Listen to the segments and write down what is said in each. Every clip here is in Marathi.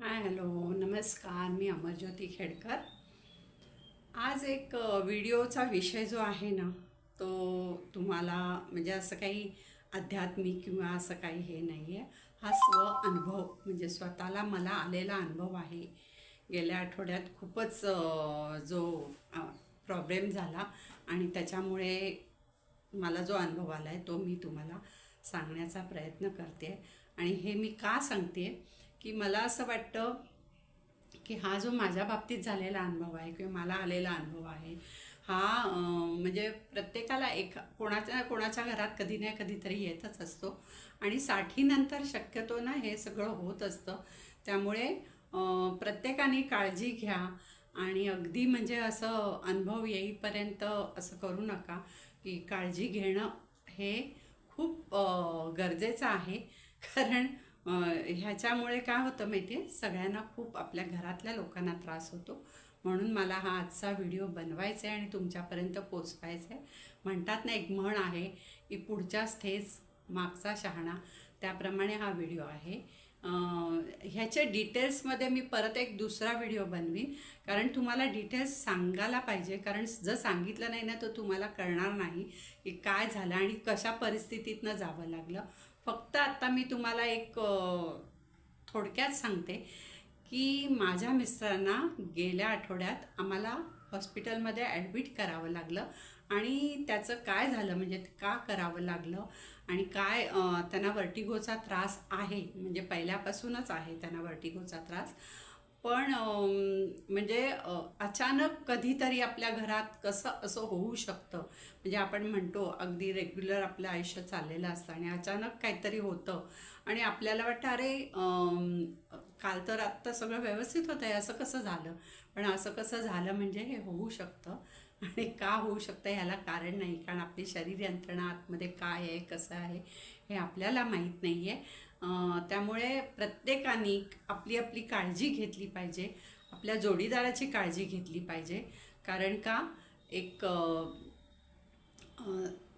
हाय हॅलो नमस्कार मी अमरज्योती खेडकर. आज एक व्हिडिओचा विषय जो आहे ना तो तुम्हाला म्हणजे असं काही आध्यात्मिक किंवा असं काही हे नाही आहे हा स्व अनुभव म्हणजे स्वतःला मला आलेला अनुभव आहे. गेल्या आठवड्यात खूपच जो प्रॉब्लेम झाला आणि त्याच्यामुळे मला जो अनुभव आला आहे तो मी तुम्हाला सांगण्याचा प्रयत्न करते. आणि हे मी का सांगते? की मला असं वाटतं की हा जो माझ्या बाबतीत झालेला अनुभव आहे किंवा मला आलेला अनुभव आहे हा म्हणजे प्रत्येकाला एक कोणाच्या कोणाच्या घरात कधी नाही कधीतरी येतच असतो. आणि साठीनंतर शक्यतो ना हे सगळं होत असतं. त्यामुळे प्रत्येकाने काळजी घ्या आणि अगदी म्हणजे असं अनुभव येईपर्यंत असं करू नका की काळजी घेणं हे खूप गरजेचं आहे. कारण ह्याच्यामुळे काय होतं माहिती आहे? सगळ्यांना खूप आपल्या घरातल्या लोकांना त्रास होतो. म्हणून मला हा आजचा व्हिडिओ बनवायचा आहे आणि तुमच्यापर्यंत पोचवायचा आहे. म्हणतात ना एक म्हण आहे की पुढच्याच ठेच मागचा शहाणा. त्याप्रमाणे हा व्हिडिओ आहे. ह्याच्या डिटेल्समध्ये मी परत एक दुसरा व्हिडिओ बनवीन. कारण तुम्हाला डिटेल्स सांगायला पाहिजे. कारण जर सांगितलं नाही ना तर तुम्हाला कळणार नाही की काय झालं आणि कशा परिस्थितीतनं जावं लागलं. फक्त आत्ता मी तुम्हाला एक थोडक्यात सांगते की माझ्या मिस्टरांना गेल्या आठवड्यात आम्हाला हॉस्पिटलमध्ये ॲडमिट करावं लागलं आणि त्याचं काय झालं म्हणजे का करावं लागलं आणि काय त्यांना वर्टिगोचा त्रास आहे म्हणजे पहिल्यापासूनच आहे त्यांना वर्टिगोचा त्रास. पण म्हणजे अचानक कधीतरी आपल्या घरात कसं असं होऊ शकतं? म्हणजे आपण म्हणतो अगदी रेग्युलर आपलं आयुष्य चाललेलं असतं आणि अचानक काहीतरी होतं आणि आपल्याला वाटतं अरे काल तर आत्ता सगळं व्यवस्थित होतं आहे असं कसं झालं? पण असं कसं झालं म्हणजे हे होऊ शकतं. आणि का होऊ शकतं ह्याला कारण नाही कारण आपली शरीर यंत्रणा आतमध्ये काय आहे कसं आहे हे आपल्याला माहीत नाही आहे त्यामुळे प्रत्येकाने आपली आपली काळजी घेतली पाहिजे आपल्या जोडीदाराची काळजी घेतली पाहिजे. कारण का एक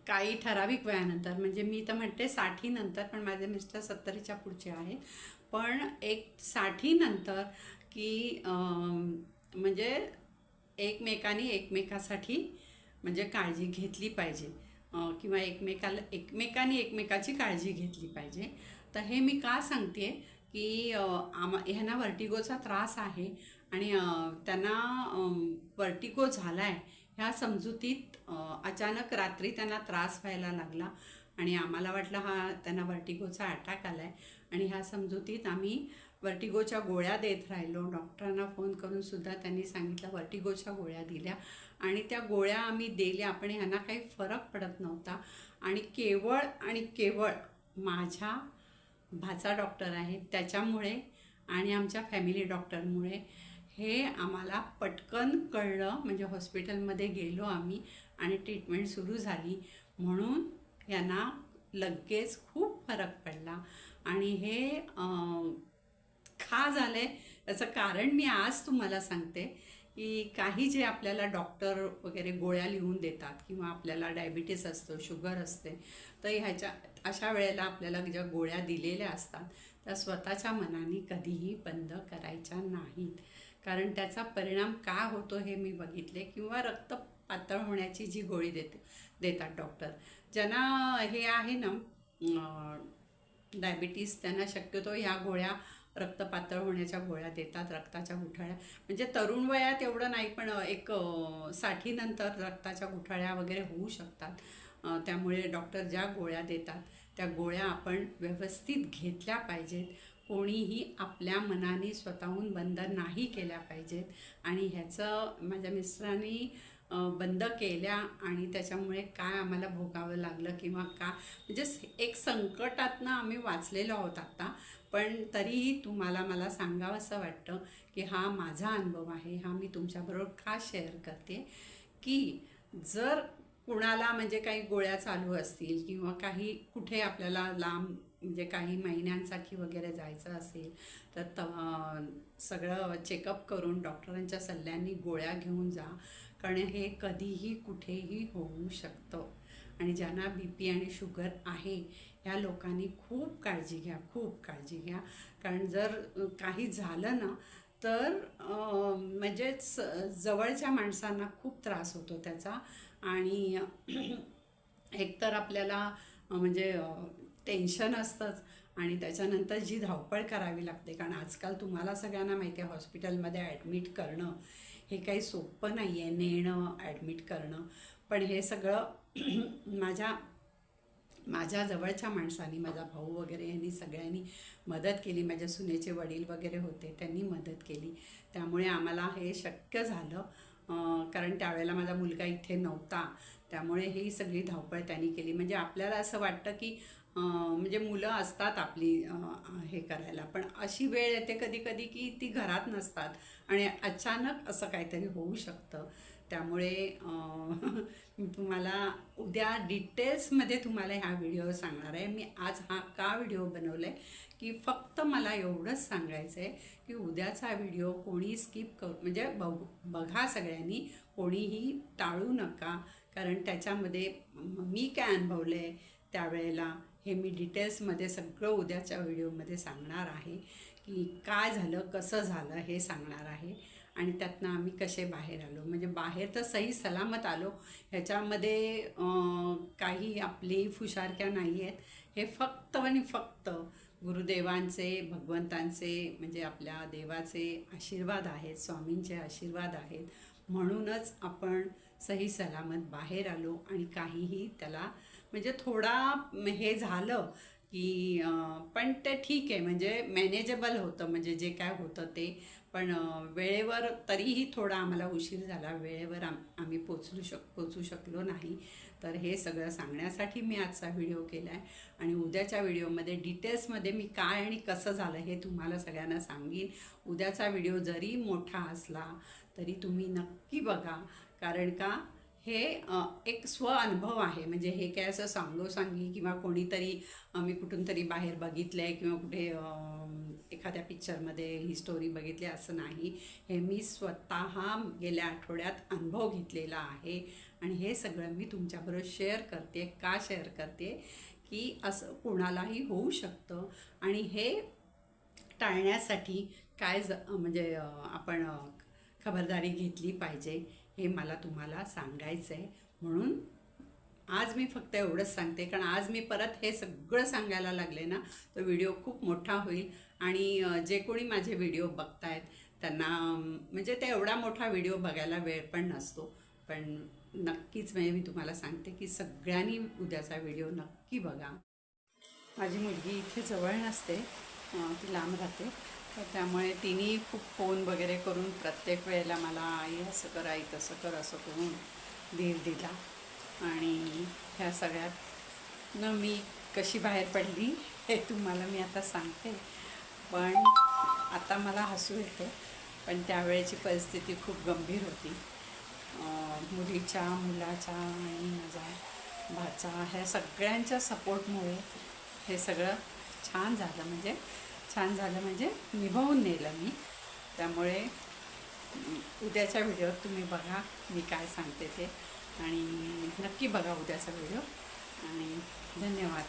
काही ठराविक वयानंतर म्हणजे मी तर म्हणते साठीनंतर पण माझे मिस्टर सत्तरीच्या पुढचे आहेत. पण एक साठीनंतर की म्हणजे एकमेकांनी एकमेकासाठी म्हणजे काळजी घेतली पाहिजे. किंवा एकमेकाला एकमेकांनी एकमेकाची काळजी घेतली पाहिजे. तर हे मी का सांगते की आमा ह्यांना वर्टिगोचा त्रास आहे आणि त्यांना वर्टिगो झाला आहे ह्या समजुतीत अचानक रात्री त्यांना त्रास व्हायला लागला. आणि आम्हाला वाटलं हा त्यांना वर्टिगोचा अटॅक आला आहे आणि ह्या समजुतीत आम्ही वर्टिगोच्या गोळ्या देत राहिलो. डॉक्टरांना फोन करून सुद्धा त्यांनी सांगितलं वर्टिगोच्या गोळ्या दिल्या. आणि त्या गोळ्या आम्ही दिल्या पण ह्यांना काही फरक पडत नव्हता. आणि केवळ आणि केवळ माझ्या भाचा डॉक्टर आहे त्याच्यामुळे आणि आमच्या फॅमिली डॉक्टरमुळे हे आम्हाला पटकन कळलं. म्हणजे हॉस्पिटलमध्ये गेलो आम्ही आणि ट्रीटमेंट सुरू झाली. म्हणून यांना लगेच खूप फरक पडला. आणि हे खा झालं आहे याचं कारण मी आज तुम्हाला सांगते की काही जे आपल्याला डॉक्टर वगैरे गोळ्या लिहून देतात किंवा आपल्याला डायबिटीस असतो शुगर असते तर ह्याच्या अशा वेळेला आपल्याला ज्या गोळ्या दिलेल्या असतात त्या स्वतःच्या मनाने कधीही बंद करायच्या नाहीत. कारण त्याचा परिणाम का होतो हे मी बघितले किंवा रक्त पातळ होण्याची जी गोळी देते देतात डॉक्टर ज्यांना हे आहे ना डायबिटीस त्यांना शक्यतो ह्या गोळ्या रक्त पातळ होण्याच्या गोळ्या देतात रक्ताच्या गुठळ्या. म्हणजे तरुण वयात एवढं नाही पण एक साठीनंतर रक्ताच्या गुठळ्या वगैरे होऊ शकतात. त्यामुळे डॉक्टर ज्या गोळ्या देतात त्या गोळ्या आपण व्यवस्थित घेतल्या पाहिजेत. कोणीही आपल्या मनाने स्वतःहून बंद नाही केल्या पाहिजेत. आणि ह्याचं माझ्या मिस्टरांनी बंद केल्या आणि त्याच्यामुळे काय आम्हाला भोगावं लागलं किंवा का? म्हणजे एक संकटातनं आम्ही वाचलेलो आहोत आत्ता पण तरीही तुम्हाला मला सांगावं असं वाटतं की हा माझा अनुभव आहे हा मी तुमच्याबरोबर का शेअर करते? की जर कुणाला म्हणजे काही गोळ्या चालू असतील किंवा काही कुठे आपल्याला लांब म्हणजे काही महिन्यांसाठी वगैरे जायचं असेल तर त सगळं चेकअप करून डॉक्टरांच्या सल्ल्याने गोळ्या घेऊन जा. कारण हे कधीही कुठेही होऊ शकतं. आणि ज्यांना बी पी आणि शुगर आहे ह्या लोकांनी खूप काळजी घ्या खूप काळजी घ्या. कारण जर काही झालं ना तर म्हणजेच जवळच्या माणसांना खूप त्रास होतो त्याचा. आणि एकतर आपल्याला म्हणजे टेन्शन असतंच. आणि त्याच्यानंतर जी धावपळ करावी लागते कारण आजकाल तुम्हाला सगळ्यांना माहिती आहे हॉस्पिटलमध्ये ॲडमिट करणं हे काही सोपं नाही आहे नेणं ॲडमिट करणं. पण हे सगळं माझ्या माझ्या जवळच्या माणसांनी माझा भाऊ वगैरे यांनी सगळ्यांनी मदत केली. माझ्या सुनेचे वडील वगैरे होते त्यांनी मदत केली. त्यामुळे आम्हाला हे शक्य झालं. कारण त्यावेळेला माझा मुलगा इथे नव्हता. त्यामुळे ही सगळी धावपळ त्यांनी केली. म्हणजे आपल्याला असं वाटतं की म्हणजे मुलं असतात आपली हे करायला. पण अशी वेळ येते कधी कधी की ती घरात नसतात आणि अचानक असं काहीतरी होऊ शकतं. त्यामुळे मी तुम्हाला उद्या डिटेल्समध्ये तुम्हाला ह्या व्हिडिओ सांगणार आहे. मी आज हा का व्हिडिओ बनवला आहे की फक्त मला एवढंच सांगायचं आहे की उद्याचा व्हिडिओ कोणी स्किप करू म्हणजे बघ बघा सगळ्यांनी कोणीही टाळू नका. कारण त्याच्यामध्ये मी काय अनुभवलं आहे त्यावेळेला हे मी डिटेल्समध्ये सगळं उद्याच्या व्हिडिओमध्ये सांगणार आहे की काय झालं कसं झालं हे सांगणार आहे. आणि त्यातनं आम्ही कसे बाहेर आलो. म्हणजे बाहेर तर सही सलामत आलो. ह्याच्यामध्ये काही आपली फुशारक्या नाही आहेत. हे फक्त आणि फक्त गुरुदेवांचे भगवंतांचे म्हणजे आपल्या देवाचे आशीर्वाद आहेत स्वामींचे आशीर्वाद आहेत. म्हणूनच आपण सही सलामत बाहेर आलो आणि काहीही त्याला म्हणजे थोडा हे झालं की पण ते ठीक आहे. म्हणजे मॅनेजेबल होतं. म्हणजे जे काय होतं ते. पण वेळेवर तरीही थोडा आम्हाला उशीर झाला. वेळेवर आम आम्ही पोचलू शक पोचू शकलो नाही. तर हे सगळं सांगण्यासाठी मी आजचा व्हिडिओ केला आहे आणि उद्याच्या व्हिडिओमध्ये डिटेल्समध्ये मी काय आणि कसं झालं हे तुम्हाला सगळ्यांना सांगीन. उद्याचा व्हिडिओ जरी मोठा असला तरी तुम्ही नक्की बघा. कारण का? हे एक स्व अनुभव आहे. म्हणजे हे काय असं सांगोसांगी किंवा कोणीतरी मी कुठून तरी बाहेर बघितलं आहे किंवा कुठे एखाद्या पिक्चरमध्ये ही स्टोरी बघितली असं नाही. हे मी स्वतः गेल्या आठवड्यात अनुभव घेतलेला आहे. आणि हे सगळं मी तुमच्याबरोबर शेअर करते का शेअर करते? की असं कोणालाही होऊ शकतं. आणि हे टाळण्यासाठी काय ज म्हणजे आपण खबरदारी घेतली पाहिजे. हे मला तुम्हाला सांगायचं आहे म्हणून आज मी फक्त एवढंच सांगते कारण आज मी परत हे सगळं सांगायला लागले ना तर व्हिडिओ खूप मोठा होईल. आणि जे कोणी माझे व्हिडिओ बघतायत त्यांना म्हणजे ते एवढा मोठा व्हिडिओ बघायला वेळ पण नसतो. पण नक्कीच म्हणजे मी तुम्हाला सांगते की सगळ्यांनी उद्याचा व्हिडिओ नक्की बघा. माझी मुलगी इथे जवळ नसते ती लांब राहते. तर त्यामुळे तिने खूप फोन वगैरे करून प्रत्येक वेळेला मला आई असं कर आई तसं कर असं करून धीर दिला. आणि ह्या सगळ्यात न मी कशी बाहेर पडली हे तुम्हाला मी आता सांगते. पण आता मला हसू येतं. पण त्यावेळेची परिस्थिती खूप गंभीर होती. मुलीच्या मुलाच्या आणि माझा भाचा ह्या सगळ्यांच्या सपोर्टमुळे हे सगळं छान झालं. म्हणजे छान झालं म्हणजे निभावून नेलं मी. त्यामुळे उद्याच्या व्हिडिओत तुम्ही बघा मी काय सांगते ते. आणि नक्की बघा उद्याचा व्हिडिओ. आणि धन्यवाद.